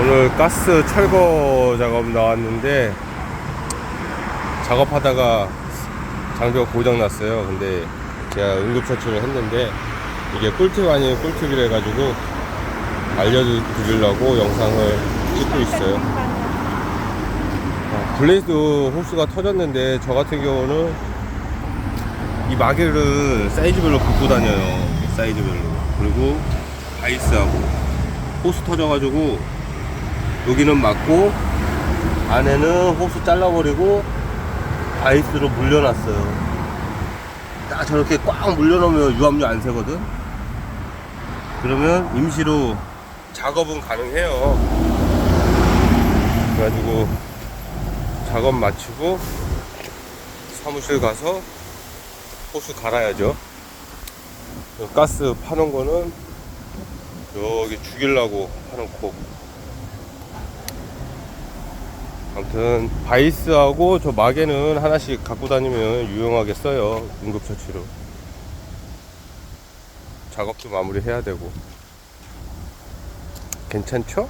오늘 가스 철거 작업 나왔는데 작업하다가 장비가 고장 났어요. 근데 제가 응급처치를 했는데 이게 꿀팁 아닌 꿀팁이라 가지고 알려드리려고 영상을 찍고 있어요. 어, 블레이드 호스가 터졌는데 저 같은 경우는 이 마개를 사이즈별로 갖고 다녀요. 사이즈별로. 그리고 아이스하고 호스 터져가지고 여기는 맞고 안에는 호스 잘라버리고 아이스로 물려놨어요. 딱 저렇게 꽉 물려놓으면 유압류 안 새거든. 그러면 임시로 작업은 가능해요. 그래가지고 작업 마치고 사무실 가서 호스 갈아야죠. 가스 파는 거는 여기 죽이려고 콕. 아무튼 바이스하고 저 마개는 하나씩 갖고 다니면 유용하게 써요. 응급처치로. 작업도 마무리해야 되고. 괜찮죠?